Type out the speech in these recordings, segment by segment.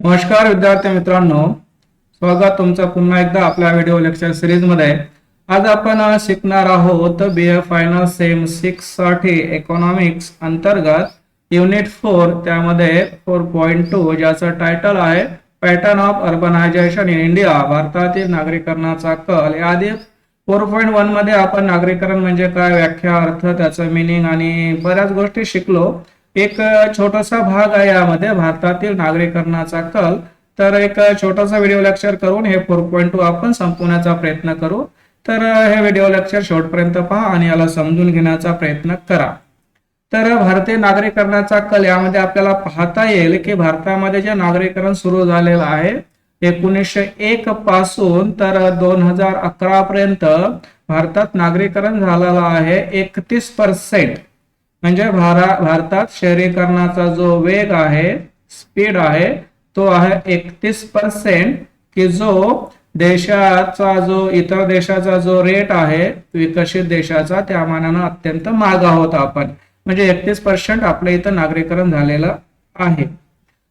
नमस्कार विद्यार्थी मित्रांनो स्वागत तुमचं पुन्हा एकदा आपल्या व्हिडिओ लेक्चर सिरीजमध्ये. आज आपण शिकणार आहोत बी ए फायनल सेम सिक्ससाठी इकॉनॉमिक्स अंतर्गत युनिट फोर त्यामध्ये फोर पॉईंट टू ज्याचं टायटल आहे pattern of urbanization in India भारतातील नागरीकरणाचा कल. यादी फोर पॉईंट वनमध्ये आपण नागरीकरण म्हणजे काय व्याख्या अर्थ त्याचं मिनिंग आणि बऱ्याच गोष्टी शिकलो. एक छोटासा भाग आहे यामध्ये. भारतातील नागरीकरणाचा कल. तर एक छोटासा व्हिडिओ लेक्चर करून हे फोर पॉईंट टू आपण संपवण्याचा प्रयत्न करू. तर हे व्हिडिओ लेक्चर शेवटपर्यंत पहा आणि याला समजून घेण्याचा प्रयत्न करा. तर भारतीय नागरीकरणाचा कल यामध्ये आपल्याला पाहता येईल की भारतामध्ये जे नागरीकरण सुरू झालेलं आहे एकोणीसशे एक पासून तर दोन हजार अकरा पर्यंत भारतात नागरीकरण झालेलं आहे एकतीस पर्सेंट म्हणजे भारा भारतात शहरीकरणाचा जो वेग आहे स्पीड आहे तो आहे एकतीस पर्सेंट की जो देशाचा जो इतर देशाचा जो रेट आहे विकसित देशाचा त्या मानानं अत्यंत माग आहोत आपण. म्हणजे एकतीस पर्सेंट आपल्या इथं नागरीकरण झालेलं आहे.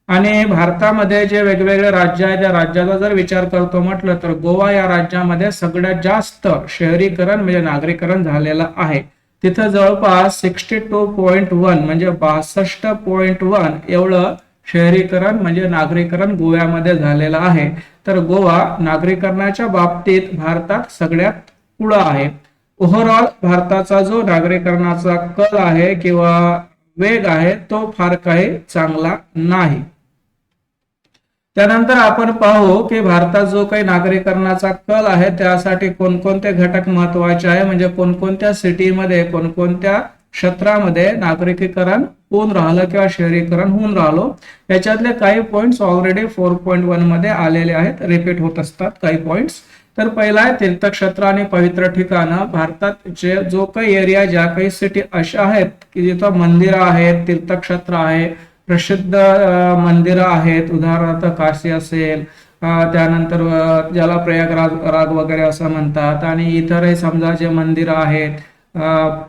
आणि भारतामध्ये जे वेगवेगळे राज्य आहे त्या राज्याचा जर विचार करतो म्हटलं तर गोवा या राज्यामध्ये सगळ्यात जास्त शहरीकरण म्हणजे नागरीकरण झालेलं आहे. तिथं जवळपास सिक्स्टी टू पॉईंट वन म्हणजे बासष्ट पॉईंट वन एवढं शहरीकरण म्हणजे नागरीकरण गोव्यामध्ये झालेलं आहे. तर गोवा नागरीकरणाच्या बाबतीत भारतात सगळ्यात पुढं आहे. ओव्हरऑल भारताचा जो नागरीकरणाचा कल आहे किंवा वेग आहे तो फार काही चांगला नाही. त्यानंतर आपण पाहू की भारतात जो काही नागरीकरणाचा कल आहे त्यासाठी कोणकोणते घटक महत्त्वाचे आहे? म्हणजे कोणकोणत्या सिटीमध्ये कोणकोणत्या क्षेत्रामध्ये नागरिकीकरण होऊन राहिलं किंवा शहरीकरण होऊन राहिलो? याच्यातले काही पॉईंट्स ऑलरेडी फोर पॉईंट वनमध्ये आलेले आहेत. रिपीट होत असतात काही पॉईंट्स तर पहिला आहे तीर्थक्षेत्र आणि पवित्र ठिकाणं. भारतात जे जो काही एरिया ज्या काही सिटी अशा आहेत की जिथं मंदिरं आहेत तीर्थक्षेत्र आहे प्रसिद्ध मंदिरं आहेत. उदाहरणार्थ काशी असेल त्यानंतर ज्याला प्रयागराज राग वगैरे असं म्हणतात. आणि इतरही समजा जे मंदिरं आहेत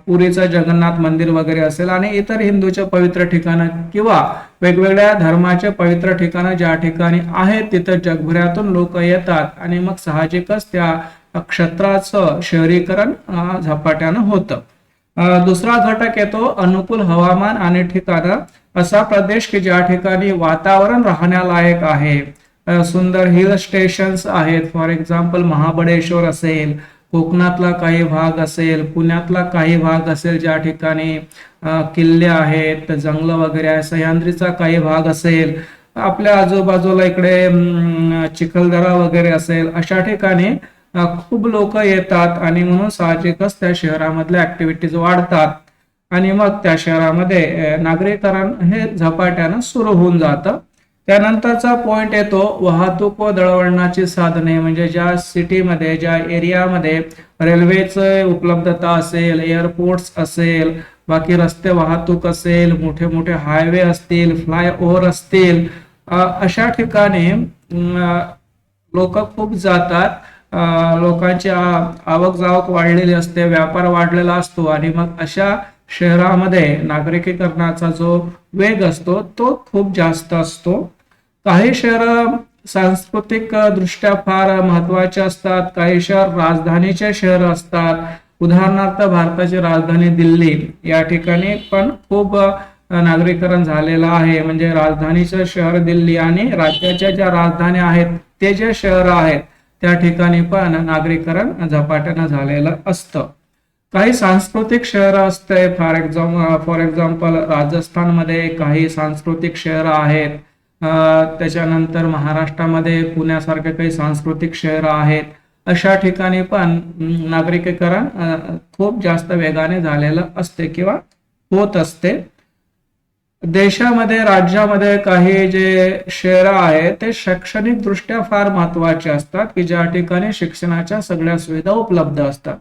पुरीचं जगन्नाथ मंदिर वगैरे असेल आणि इतर हिंदूचे पवित्र ठिकाणं किंवा वेगवेगळ्या धर्माचे पवित्र ठिकाणं ज्या ठिकाणी आहेत तिथं जगभरातून लोक येतात आणि मग साहजिकच त्या क्षेत्राचं शहरीकरण झपाट्यानं होतं. दुसरा घटक येतो अनुकूल हवामान आणि ठिकाणं. असा प्रदेश की ज्या ठिकाणी वातावरण राहण्यालायक आहे. सुंदर हिल स्टेशन्स आहेत. फॉर एक्झाम्पल महाबळेश्वर असेल कोकणातला काही भाग असेल पुण्यातला काही भाग असेल ज्या ठिकाणी किल्ले आहेत जंगल वगैरे आहे सह्याद्रीचा काही भाग असेल आपल्या आजूबाजूला इकडे चिखलदरा वगैरे असेल अशा ठिकाणी खूप लोक येतात आणि म्हणून साहजिकच त्या शहरामधल्या ऍक्टिव्हिटीज वाढतात. आणि मग त्या शहरामध्ये नागरीकरण हे झपाट्यानं सुरू होऊन जातं. त्यानंतरचा पॉइंट येतो वाहतूक व दळवळणाची साधने. म्हणजे ज्या सिटीमध्ये ज्या एरियामध्ये रेल्वेचं उपलब्धता असेल एअरपोर्ट्स असेल बाकी रस्ते वाहतूक असेल मोठे मोठे हायवे असतील फ्लायओव्हर असतील अशा ठिकाणी लोक खूप जातात. लोकांची आवक जावक वाढलेली असते व्यापार वाढलेला असतो. आणि मग अशा शहरामध्ये नागरिकीकरणाचा जो वेग असतो तो खूप जास्त असतो. काही शहर सांस्कृतिक दृष्ट्या फार महत्त्वाचे असतात काही शहर राजधानीचे शहर असतात. उदाहरणार्थ भारताची राजधानी दिल्ली या ठिकाणी पण खूप नागरीकरण झालेलं आहे. म्हणजे राजधानीचं शहर दिल्ली आणि राज्याच्या ज्या राजधान्या आहेत ते जे शहर आहेत त्या ठिकाणी पण नागरीकरण झपाट्यानं झालेलं असतं. काही सांस्कृतिक शहर असते. फॉर एक्झाम फॉर एक्झाम्पल राजस्थानमध्ये काही सांस्कृतिक शहर आहेत. त्याच्यानंतर महाराष्ट्रामध्ये पुण्यासारखे काही सांस्कृतिक शहर आहेत. अशा ठिकाणी पण नागरिकीकरण खूप जास्त वेगाने झालेलं असते किंवा होत असते. देशामध्ये राज्यामध्ये काही जे शहरं आहेत ते शैक्षणिक दृष्ट्या फार महत्त्वाचे असतात की ज्या ठिकाणी शिक्षणाच्या सगळ्या सुविधा उपलब्ध असतात.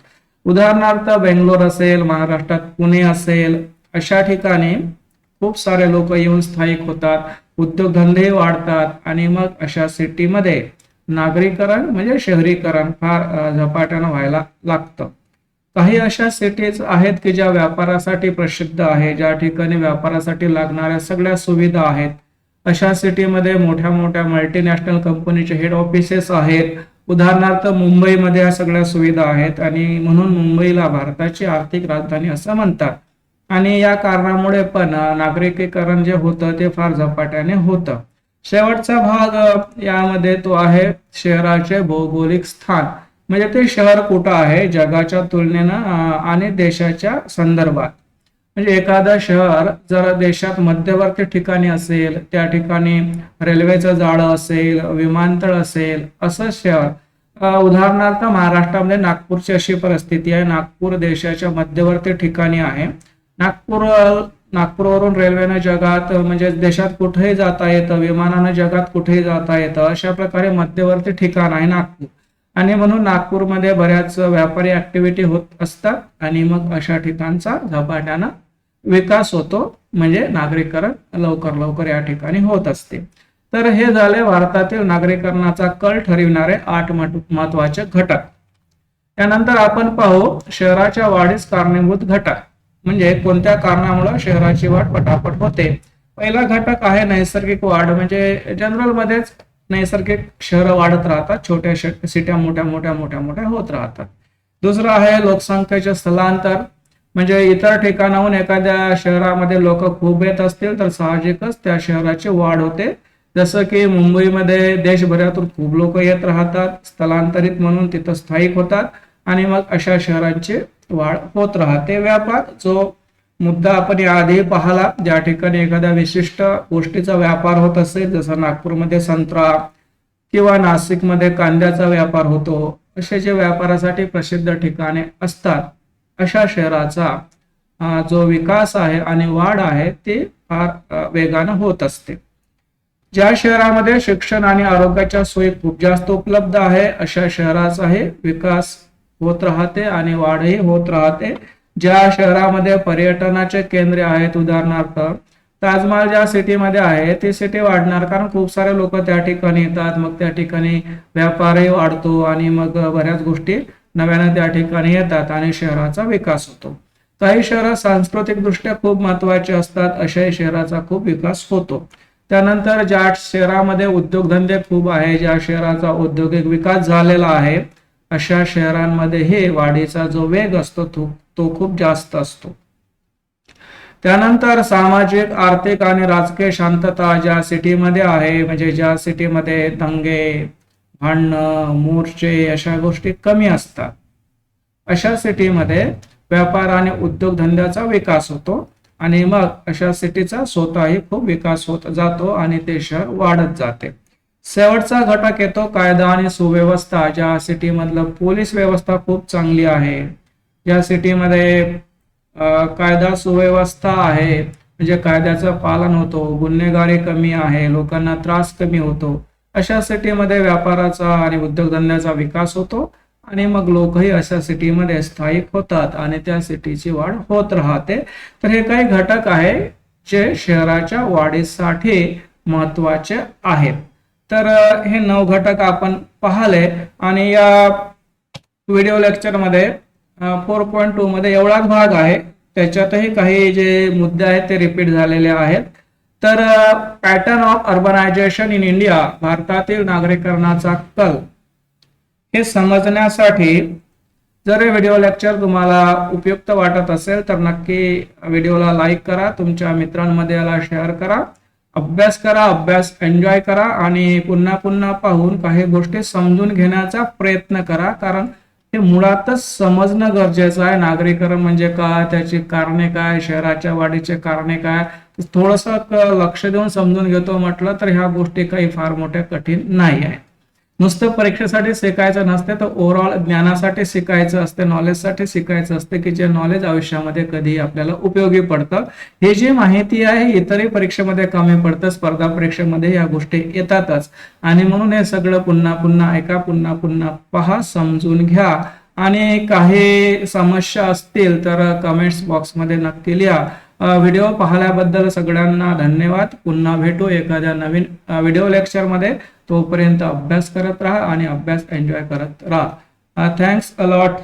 उदाहरणार्थ बेंगलोर असेल महाराष्ट्रात पुणे असेल अशा ठिकाणी खूप सारे लोक येऊन स्थायिक होतात उद्योगधंदे वाढतात आणि मग अशा सिटीमध्ये नागरीकरण म्हणजे शहरीकरण फार झपाट्यानं व्हायला लागतं. काही अशा सिटीज आहेत की ज्या व्यापारासाठी प्रसिद्ध आहे ज्या ठिकाणी व्यापारासाठी लागणाऱ्या सगळ्या सुविधा आहेत. अशा सिटीमध्ये मोठ्या मोठ्या मल्टीनॅशनल कंपनीचे हेड ऑफिसेस आहेत. उदाहरणार्थ मुंबईमध्ये या सगळ्या सुविधा आहेत आणि म्हणून मुंबईला भारताची आर्थिक राजधानी असं म्हणतात. आणि या कारणामुळे पण नागरिकीकरण जे होतं ते फार झपाट्याने होतं. शेवटचा भाग यामध्ये तो आहे शहराचे भौगोलिक स्थान. म्हणजे ते शहर कुठं आहे? जगाच्या तुलनेनं आणि देशाच्या संदर्भात. म्हणजे एखादं शहर जर देशात मध्यवर्ती ठिकाणी असेल त्या ठिकाणी रेल्वेचं जाळं असेल विमानतळ असेल असं शहर उदाहरणार्थ महाराष्ट्रामध्ये नागपूरची अशी परिस्थिती आहे. नागपूर देशाच्या मध्यवर्ती ठिकाणी आहे. नागपूर नागपूरवरून रेल्वेनं जगात म्हणजे देशात कुठेही जाता येतं विमानानं जगात कुठेही जाता येतं अशा प्रकारे मध्यवर्ती ठिकाण आहे नागपूर. आणि म्हणून नागपूरमध्ये बऱ्याच व्यापारी ऍक्टिव्हिटी होत असतात आणि मग अशा ठिकाणचा झपाट्यानं विकास होतो म्हणजे नागरीकरण लवकर लवकर या ठिकाणी होत असते. तर हे झाले भारतातील नागरीकरणाचा कल ठरविणारे आठ महत्त्वाचे घटक. त्यानंतर आपण पाहू शहराच्या वाढीस कारणीभूत घटक. म्हणजे कोणत्या कारणामुळे शहराची वाढ पटापट होते? पहिला घटक आहे नैसर्गिक वाढ. म्हणजे जनरल मध्येच नैसर्गिक शहरं वाढत राहतात छोट्या सिट्या मोठ्या मोठ्या मोठ्या मोठ्या होत राहतात. दुसरं आहे लोकसंख्येचे स्थलांतर. म्हणजे इतर ठिकाणाहून एखाद्या शहरामध्ये लोक खूप येत असतील तर साहजिकच त्या शहराची वाढ होते. जसं की मुंबईमध्ये देशभरातून खूप लोक येत राहतात स्थलांतरित म्हणून तिथं स्थायिक होतात आणि मग अशा शहरांची वाढ होत राहते. व्यापार जो मुद्दा आपण याआधी पाहिला ज्या ठिकाणी एखाद्या विशिष्ट गोष्टीचा व्यापार होत असेल जसं नागपूरमध्ये संत्रा किंवा नाशिकमध्ये कांद्याचा व्यापार होतो असे जे व्यापारासाठी प्रसिद्ध ठिकाणे असतात. अशा शहराचा जो विकास आहे आणि वाढ आहे ती फार वेगानं होत असते. ज्या शहरामध्ये शिक्षण आणि आरोग्याच्या सोयी खूप जास्त उपलब्ध आहे अशा शहराचाही विकास होत राहते आणि वाढही होत राहते. ज्या शहरामध्ये पर्यटनाचे केंद्रे आहेत उदाहरणार्थ ताजमहाल ज्या सिटीमध्ये आहे ती सिटी वाढणार कारण खूप सारे लोक त्या ठिकाणी येतात मग त्या ठिकाणी व्यापारही वाढतो आणि मग बऱ्याच गोष्टी नव्यानं त्या ठिकाणी येतात आणि शहराचा विकास होतो. काही शहरं सांस्कृतिक दृष्ट्या खूप महत्त्वाचे असतात अशाही शहराचा खूप विकास होतो. त्यानंतर ज्या शहरामध्ये उद्योगधंदे खूप आहे ज्या शहराचा औद्योगिक विकास झालेला आहे अशा शहरांमध्ये हे वाढीचा जो वेग असतो तो तो खूप जास्त असतो. त्यानंतर सामाजिक आर्थिक आणि राजकीय शांतता ज्या सिटीमध्ये आहे म्हणजे ज्या सिटीमध्ये दंगे भांडणं मोर्चे अशा गोष्टी कमी असतात. अशा सिटीमध्ये व्यापार आणि उद्योगधंद्याचा विकास होतो आणि मग अशा सिटीचा स्वतःही खूप विकास होत जातो आणि ते शहर वाढत जाते. शेवटचा घटक येतो कायदा आणि सुव्यवस्था. ज्या सिटीमधलं पोलीस व्यवस्था खूप चांगली आहे. ज्या सिटीमध्ये कायदा सुव्यवस्था आहे म्हणजे कायद्याचं पालन होतो. गुन्हेगारी कमी आहे लोकांना त्रास कमी होतो. अशा सिटीमध्ये व्यापाराचा आणि उद्योगधंद्याचा विकास होतो आणि मग लोकही अशा सिटीमध्ये स्थायिक होतात आणि त्या सिटीची वाढ होत राहते. तर हे काही घटक आहे जे शहराच्या वाढीसाठी महत्त्वाचे आहेत. तर हे नऊ घटक आपण पाहिले आणि या व्हिडिओ लेक्चरमध्ये फोर पॉईंट टू मध्ये एवढाच भाग आहे. त्याच्यातही काही जे मुद्दे आहेत ते रिपीट झालेले आहेत. तर pattern of urbanization in India भारतातील नागरीकरणाचा कल. हे समजण्यासाठी जर हे व्हिडिओ लेक्चर तुम्हाला उपयुक्त वाटत असेल तर नक्की व्हिडिओला लाईक करा तुमच्या मित्रांमध्ये याला शेअर करा अभ्यास करा अभ्यास एन्जॉय करा आणि पुन्हा पुन्हा पाहून काही गोष्टी समजून घेण्याचा प्रयत्न करा कारण हे मुळातच समजणं गरजेचं आहे. नागरीकरण म्हणजे काय? त्याची कारणे काय? शहराच्या वाढीचे कारणे काय? थोडस लक्ष देऊन समजून घेतो म्हटलं तर ह्या गोष्टी काही फार मोठ्या कठीण नाही आहेत. नुसतं परीक्षेसाठी शिकायचं नसते तर ओव्हरऑल ज्ञानासाठी शिकायचं असते नॉलेजसाठी शिकायचं असते की जे नॉलेज आयुष्यामध्ये कधी आपल्याला उपयोगी पडतं. हे जी माहिती आहे इतरही परीक्षेमध्ये कमी पडतं स्पर्धा परीक्षेमध्ये या गोष्टी येतातच. आणि म्हणून हे सगळं पुन्हा पुन्हा ऐका पुन्हा पुन्हा पहा समजून घ्या. आणि काही समस्या असतील तर कमेंट्स बॉक्समध्ये नक्की लिहा. व्हिडिओ पाहिल्याबद्दल सगळ्यांना धन्यवाद. पुन्हा भेटू एखाद्या नवीन व्हिडिओ लेक्चरमध्ये तोपर्यंत अभ्यास करत राहा आणि अभ्यास एन्जॉय करत राहा. Thanks a lot